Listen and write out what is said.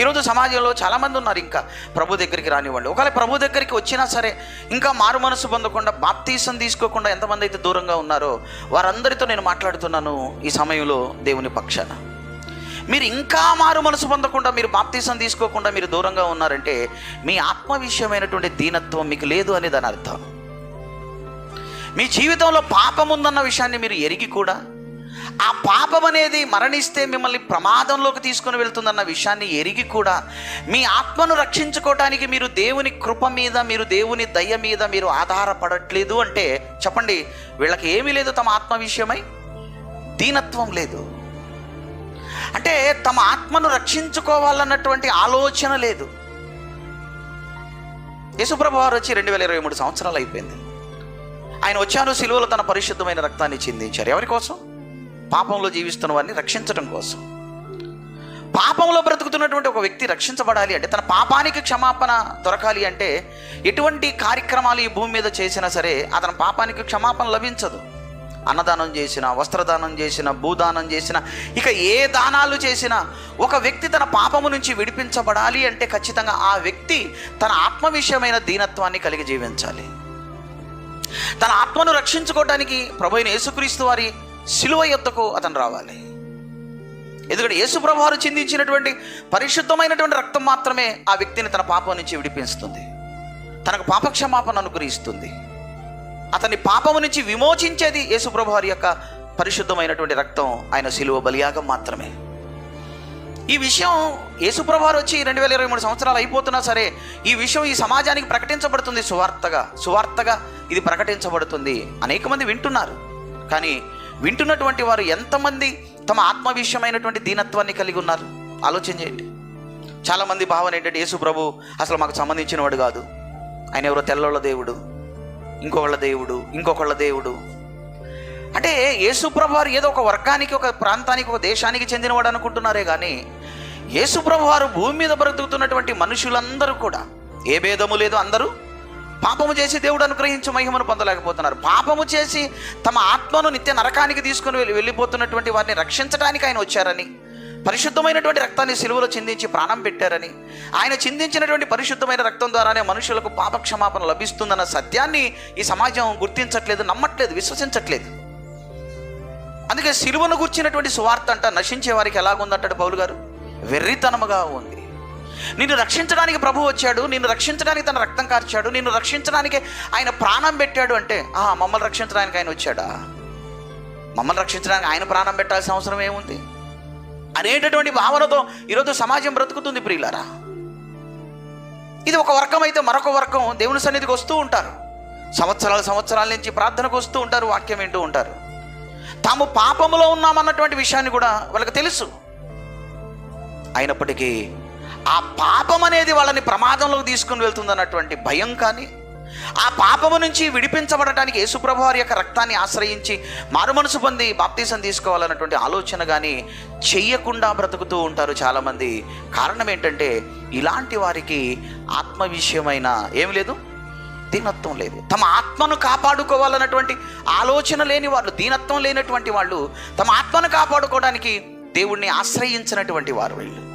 ఈరోజు సమాజంలో చాలామంది ఉన్నారు ఇంకా ప్రభు దగ్గరికి రానివ్వండి. ఒకవేళ ప్రభు దగ్గరికి వచ్చినా సరే ఇంకా మారు మనసు పొందకుండా బాప్తీసం తీసుకోకుండా ఎంతమంది అయితే దూరంగా ఉన్నారో వారందరితో నేను మాట్లాడుతున్నాను ఈ సమయంలో దేవుని పక్షాన. మీరు ఇంకా మారు మనసు పొందకుండా మీరు బాప్తీసం తీసుకోకుండా మీరు దూరంగా ఉన్నారంటే మీ ఆత్మ విషయమైనటువంటి దీనత్వం మీకు లేదు అని దాని అర్థం. మీ జీవితంలో పాపం ఉందన్న విషయాన్ని మీరు ఎరిగి కూడా ఆ పాపం అనేది మరణిస్తే మిమ్మల్ని ప్రమాదంలోకి తీసుకుని వెళ్తుందన్న విషయాన్ని ఎరిగి కూడా మీ ఆత్మను రక్షించుకోవటానికి మీరు దేవుని కృప మీద మీరు దేవుని దయ మీద మీరు ఆధారపడట్లేదు అంటే చెప్పండి వీళ్ళకి ఏమీ లేదు తమ ఆత్మ విషయమై? దీనత్వం లేదు. అంటే తమ ఆత్మను రక్షించుకోవాలన్నటువంటి ఆలోచన లేదు. యేసుప్రభు వారు వచ్చి రెండు వేల ఇరవై మూడు సంవత్సరాలు అయిపోయింది. ఆయన వచ్చాను సిలువలో తన పరిశుద్ధమైన రక్తాన్ని చిందించారు. ఎవరి కోసం? పాపంలో జీవిస్తున్న వారిని రక్షించడం కోసం. పాపంలో బ్రతుకుతున్నటువంటి ఒక వ్యక్తి రక్షించబడాలి అంటే తన పాపానికి క్షమాపణ దొరకాలి అంటే ఎటువంటి కార్యక్రమాలు ఈ భూమి మీద చేసినా సరే అతని పాపానికి క్షమాపణ లభించదు. అన్నదానం చేసిన వస్త్రదానం చేసిన భూదానం చేసిన ఇక ఏ దానాలు చేసినా ఒక వ్యక్తి తన పాపము నుంచి విడిపించబడాలి అంటే ఖచ్చితంగా ఆ వ్యక్తి తన ఆత్మ విషయమైన దీనత్వాన్ని కలిగి జీవించాలి. తన ఆత్మను రక్షించుకోవడానికి ప్రభు యేసుక్రీస్తు వారి శిలువ యొద్దకు అతను రావాలి. ఎందుకంటే యేసు ప్రభు చిందించినటువంటి పరిశుద్ధమైనటువంటి రక్తం మాత్రమే ఆ వ్యక్తిని తన పాపం నుంచి విడిపిస్తుంది. తనకు పాపక్షమాపణ అనుగ్రహిస్తుంది. అతని పాపము నుంచి విమోచించేది యేసు యొక్క పరిశుద్ధమైనటువంటి రక్తం ఆయన శిలువ బలియాగం మాత్రమే. ఈ విషయం యేసుప్రభు వచ్చి రెండు వేల ఇరవై మూడు సంవత్సరాలు అయిపోతున్నా సరే ఈ విషయం ఈ సమాజానికి ప్రకటించబడుతుంది సువార్తగా. సువార్తగా ఇది ప్రకటించబడుతుంది. అనేక మంది వింటున్నారు. కానీ వింటున్నటువంటి వారు ఎంతమంది తమ ఆత్మ విషయమైనటువంటి దీనత్వాన్ని కలిగి ఉన్నారు? ఆలోచన చేయండి. చాలామంది భావన ఏంటంటే యేసు ప్రభు అసలు మాకు సంబంధించిన వాడు కాదు. ఆయన ఎవరో తెల్లవాళ్ళ దేవుడు ఇంకొకళ్ళ దేవుడు ఇంకొకళ్ళ దేవుడు. అంటే యేసుప్రభు వారు ఏదో ఒక వర్గానికి ఒక ప్రాంతానికి ఒక దేశానికి చెందినవాడు అనుకుంటున్నారే కానీ యేసుప్రభు వారు భూమి మీద బ్రతుకుతున్నటువంటి మనుషులందరూ కూడా ఏ భేదము లేదు అందరూ పాపము చేసి దేవుడు అనుగ్రహించి మహిమను పొందలేకపోతున్నారు. పాపము చేసి తమ ఆత్మను నిత్య నరకానికి తీసుకుని వెళ్ళి వెళ్ళిపోతున్నటువంటి వారిని రక్షించడానికి ఆయన వచ్చారని పరిశుద్ధమైనటువంటి రక్తాన్ని సిలువలో చిందించి ప్రాణం పెట్టారని ఆయన చిందించినటువంటి పరిశుద్ధమైన రక్తం ద్వారానే మనుషులకు పాపక్షమాపణ లభిస్తుందన్న సత్యాన్ని ఈ సమాజం గుర్తించట్లేదు నమ్మట్లేదు విశ్వసించట్లేదు. అందుకే సిలువను గుర్చినటువంటి సువార్త అంట నశించే వారికి ఎలాగుందంటాడు పౌలు గారు? వెర్రితనముగా ఉంది. నిన్ను రక్షించడానికి ప్రభు వచ్చాడు నిన్ను రక్షించడానికి తన రక్తం కార్చాడు నిన్ను రక్షించడానికి ఆయన ప్రాణం పెట్టాడు అంటే ఆ మమ్మల్ని రక్షించడానికి ఆయన వచ్చాడా? మమ్మల్ని రక్షించడానికి ఆయన ప్రాణం పెట్టాల్సిన అవసరం ఏముంది? అనేటటువంటి భావనతో ఈరోజు సమాజం బ్రతుకుతుంది ప్రియులారా. ఇది ఒక వర్గం అయితే మరొక వర్గం దేవుని సన్నిధికి వస్తూ ఉంటారు. సంవత్సరాల సంవత్సరాల నుంచి ప్రార్థనకు వస్తూ ఉంటారు వాక్యం వింటూ ఉంటారు. తాము పాపములో ఉన్నామన్నటువంటి విషయాన్ని కూడా వాళ్ళకి తెలుసు. అయినప్పటికీ ఆ పాపం అనేది వాళ్ళని ప్రమాదంలోకి తీసుకుని వెళ్తుందన్నటువంటి భయం కానీ ఆ పాపము నుంచి విడిపించబడటానికి యేసుప్రభు వారి యొక్క రక్తాన్ని ఆశ్రయించి మారు మనసు పొంది బాప్తీసం తీసుకోవాలన్నటువంటి ఆలోచన కానీ చెయ్యకుండా బ్రతుకుతూ ఉంటారు చాలామంది. కారణం ఏంటంటే ఇలాంటి వారికి ఆత్మ విషయమైన ఏమి లేదు? దీనత్వం లేదు. తమ ఆత్మను కాపాడుకోవాలన్నటువంటి ఆలోచన లేని వాళ్ళు దీనత్వం లేనటువంటి వాళ్ళు తమ ఆత్మను కాపాడుకోవడానికి దేవుణ్ణి ఆశ్రయించినటువంటి వారు వీళ్ళు.